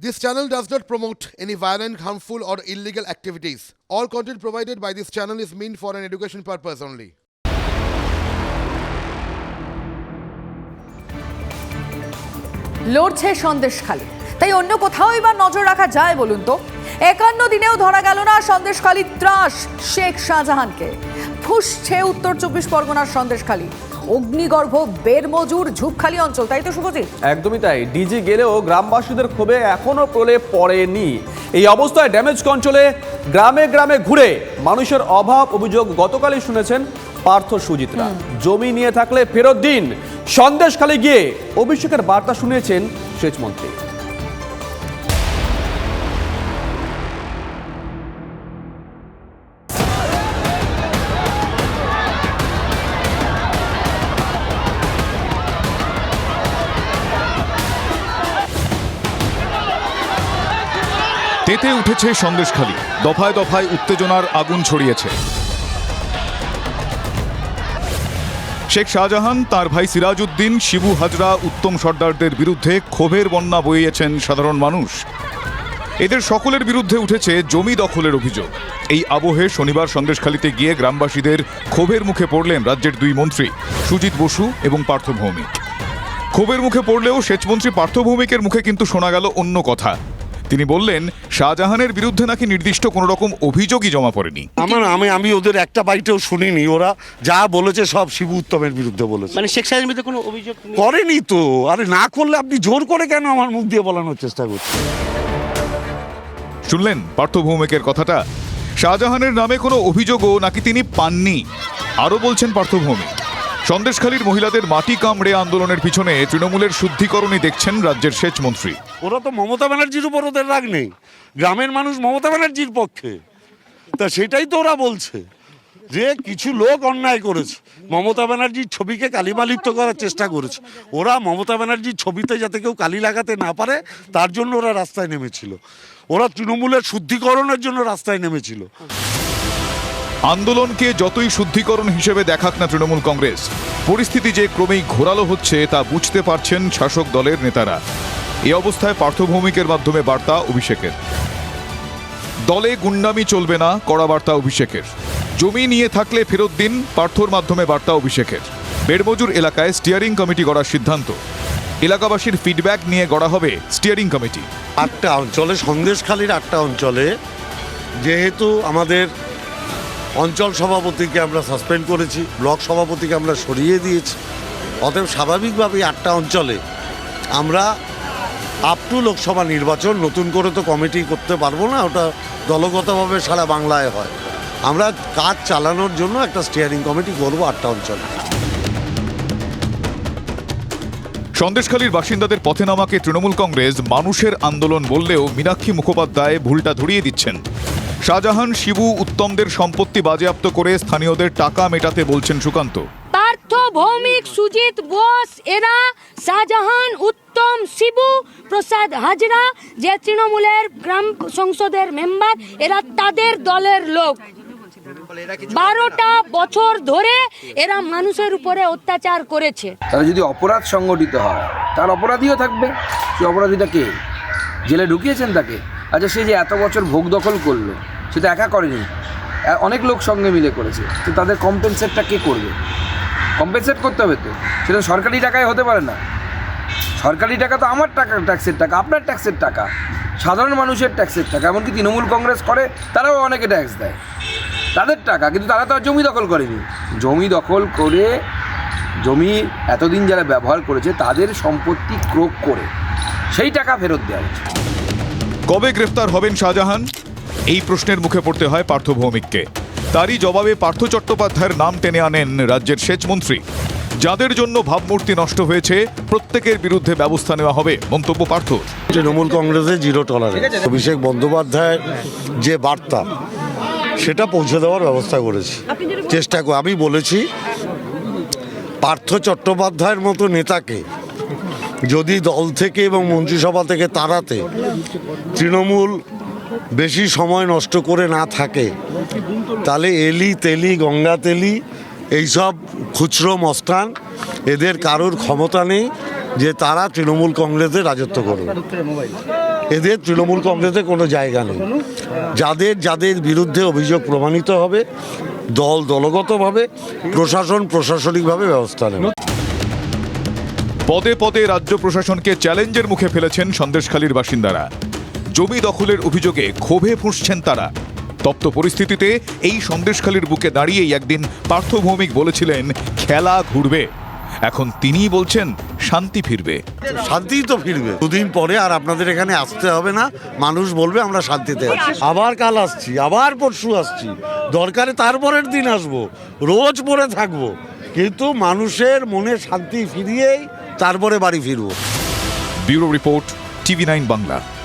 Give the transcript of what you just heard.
This channel does not promote any violent, harmful, or illegal activities. All content provided by this channel is meant for an education purpose only. লড়ছে সন্দেশখালী তাই অন্য কোথাওই বা নজর রাখা যায় বলুন তো একান্ন দিনেও ধরা গেল না সন্দেশখালী ত্রাস শেখ শাহজাহানকে ফুসছে উত্তর চব্বিশ পরগনার সন্দেশখালী অগ্নিগর্ভ বেরমজুর ঝুপখালি অঞ্চল তাই তো শুভজিৎ? একদমই তাই। ডিজি গেলেও গ্রামবাসীদের ক্ষোভে এখনও প্রলেপ পড়েনি। এই অবস্থায় ড্যামেজ কন্ট্রোলে গ্রামে গ্রামে ঘুরে মানুষের অভাব অভিযোগ গতকালই শুনেছেন পার্থ সুজিতরা। জমি নিয়ে থাকলে ফেরত দিন। সন্দেশখালি গিয়ে অভিষেকের বার্তা শুনেছেন সেচমন্ত্রী তেতে উঠেছে সন্দেশখালী। দফায় দফায় উত্তেজনার আগুন ছড়িয়েছে। শেখ শাহজাহান, তার ভাই সিরাজউদ্দিন, শিবু হাজরা, উত্তম সর্দারদের বিরুদ্ধে ক্ষোভের বন্যা বইয়েছেন সাধারণ মানুষ। এদের সকলের বিরুদ্ধে উঠেছে জমি দখলের অভিযোগ। এই আবহে শনিবার সন্দেশখালীতে গিয়ে গ্রামবাসীদের ক্ষোভের মুখে পড়লেন রাজ্যের দুই মন্ত্রী, সুজিত বসু এবং পার্থ ভৌমিক। ক্ষোভের মুখে পড়লেও সেচমন্ত্রী পার্থ ভৌমিকের মুখে কিন্তু শোনা গেল অন্য কথা। তিনি বললেন শাহজাহানের বিরুদ্ধে নাকি নির্দিষ্ট কোনো রকম অভিযোগই জমা পড়েনি। আমার আমি আমি ওদের একটা বাইটেও শুনিনি ওরা যা বলেছে সব শিবু উত্তমের বিরুদ্ধে বলেছে। মানে শেখ সাহেবের বিরুদ্ধে কোনো অভিযোগ করেনি তো আরে না করলে আপনি জোর করে কেন আমার মুখ দিয়ে বলানোর চেষ্টা করছেন? শুনলেন পার্থ ভৌমিকের কথাটা? শাহজাহানের নামে কোনো অভিযোগও নাকি তিনি পাননি? আরও বলছেন পার্থ ভৌমিক। সন্দেশখালীর মহিলাদের মাটি কামড়ে আন্দোলনের পিছনে তৃণমূলের শুদ্ধিকরণই দেখছেন রাজ্যের সেচ মন্ত্রী। ওরা তো মমতা ব্যানার্জির উপর ওদের রাগ নেই। গ্রামের মানুষ মমতা ব্যানার্জির পক্ষে। তা সেটাই তো ওরা বলছে। যে কিছু লোক অন্যায় করেছে। মমতা ব্যানার্জির ছবিকে কালিমালিপ্ত করার চেষ্টা করেছে। ওরা মমতা ব্যানার্জির ছবিতে যাতে কেউ কালি লাগাতে না পারে, তার জন্য ওরা রাস্তায় নেমেছিল। ওরা তৃণমূলের শুদ্ধিকরণের জন্য রাস্তায় নেমেছিল। আন্দোলনকে যতই শুদ্ধিকরণ হিসেবে দেখাক না তৃণমূল কংগ্রেস, পরিস্থিতি যে ক্রমেই ঘোরালো হচ্ছে তা বুঝতে পারছেন শাসক দলের নেতারা। এই অবস্থায় পার্থভৌমিকের মাধ্যমে বার্তা অভিষেকের। দলে গুন্ডামি চলবে না, কড়া বার্তা অভিষেকের। জমি নিয়ে থাকলে ফেরত দিন, পার্থর মাধ্যমে বার্তা অভিষেকের। বেড়মজুর এলাকায় স্টিয়ারিং কমিটি গড়ার সিদ্ধান্ত। এলাকাবাসীর ফিডব্যাক নিয়ে গড়া হবে স্টিয়ারিং কমিটি আটটা অঞ্চলে, সন্দেশখালীর আটটা অঞ্চলে যেহেতু আমাদের অঞ্চল সভাপতিকে আমরা সাসপেন্ড করেছি, ব্লক সভাপতিকে আমরা সরিয়ে দিয়েছি। অতএব স্বাভাবিকভাবেই আটটা অঞ্চলে আমরা আপ টু লোকসভা নির্বাচন নতুন করে তো কমিটি করতে পারব না, ওটা দলগতভাবে সারা বাংলায় হয়। আমরা কাজ চালানোর জন্য একটা স্টিয়ারিং কমিটি করব আটটা অঞ্চলে। সন্দেশখালীর বাসিন্দাদের পথে নামাকে তৃণমূল কংগ্রেস মানুষের আন্দোলন বললেও মীনাক্ষী মুখোপাধ্যায় ভুলটা ধরিয়ে দিচ্ছেন। শাহজাহান শিবু উত্তমদের সম্পত্তি বাজেয়াপ্ত করে স্থানীয়দের টাকা মেটাতে বলছেন সুকান্ত। পার্থ ভৌমিক সুজিত বোস এরা শাহজাহান উত্তম শিবু প্রসাদ হাজরা যে তৃণমূলের গ্রাম সংসদের মেম্বার এরা তাদের দলের লোক। বারোটা বছর ধরে এরা মানুষের উপরে অত্যাচার করেছে। তাহলে যদি অপরাধ সংগঠিত হয় তার অপরাধীও থাকবে। সে অপরাধীটা কে? জেলে ঢুকিয়েছেন তাকে? আচ্ছা সে যে এত বছর ভোগ দখল করল, সে তো একা করেনি। অনেক লোক সঙ্গে মিলে করেছে। তো তাদের কম্পেনসেটটা কে করবে? কম্পেনসেট করতে হবে তো? সেটা সরকারি টাকায় হতে পারে না। সরকারি টাকা তো আমার টাকা ট্যাক্সের টাকা, আপনার ট্যাক্সের টাকা। সাধারণ মানুষের ট্যাক্সের টাকা, এমনকি তৃণমূল কংগ্রেস করে, তারাও অনেকে ট্যাক্স দেয়। তাদের টাকা, কিন্তু তারা তো আর জমি দখল করেনি। জমি দখল করে, জমি এতদিন যারা ব্যবহার করেছে, তাদের সম্পত্তি ক্রোক করে। সেই টাকা ফেরত দেওয়া উচিত কবে গ্রেফতার হবেন শাহজাহান? এই প্রশ্নের মুখে পড়তে হয় পার্থ ভৌমিককে। তারই জবাবে পার্থ চট্টোপাধ্যায়ের নাম টেনে আনেন রাজ্যের সেচ মন্ত্রী। যাদের জন্য ভাবমূর্তি নষ্ট হয়েছে প্রত্যেকের বিরুদ্ধে ব্যবস্থা নেওয়া হবে মন্তব্য পার্থ। তৃণমূল কংগ্রেসের জিরো টলারেন্স অভিষেক বন্দ্যোপাধ্যায়ের যে বার্তা সেটা পৌঁছে দেওয়ার ব্যবস্থা করেছি। চেষ্টা করে আমি বলেছি পার্থ চট্টোপাধ্যায়ের মতো নেতাকে যদি দল থেকে এবং মন্ত্রিসভা থেকে তাড়াতে তৃণমূল বেশি সময় নষ্ট করে না থাকে, তাহলে এলি, তেলি, গঙ্গা তেলি, এইসব খুচরো মস্তান, এদের কারোর ক্ষমতা নেই যে তারা তৃণমূল কংগ্রেসে রাজত্ব করবে এদের তৃণমূল কংগ্রেসে কোনো জায়গা নেই। যাদের যাদের বিরুদ্ধে অভিযোগ প্রমাণিত হবে, দল দলগতভাবে, প্রশাসন প্রশাসনিকভাবে ব্যবস্থা নেবে। পদে পদে রাজ্য প্রশাসনকে চ্যালেঞ্জের মুখে ফেলেছেন সন্দেশখালীর বাসিন্দারা। জমি দখলের অভিযোগে ক্ষোভে ফুঁসছেন তারা। তপ্ত পরিস্থিতিতে এই সন্দেশখালীর বুকে দাঁড়িয়েই একদিন পার্থ ভৌমিক বলেছিলেন, খেলা ঘুরবে। এখন তিনিই বলছেন, শান্তি ফিরবে। শান্তি তো ফিরবে। দুদিন পরে আর আপনাদের এখানে আসতে হবে না। মানুষ বলবে, আমরা শান্তিতে আছি। আবার কাল আসছি, আবার পরশু আসছি। দরকারে তারপরের দিন আসব। রোজ পরে থাকব। কিন্তু মানুষের মনে শান্তি ফিরিয়েই তারপরে বাড়ি ফিরবো। Bureau report TV nine Bangla.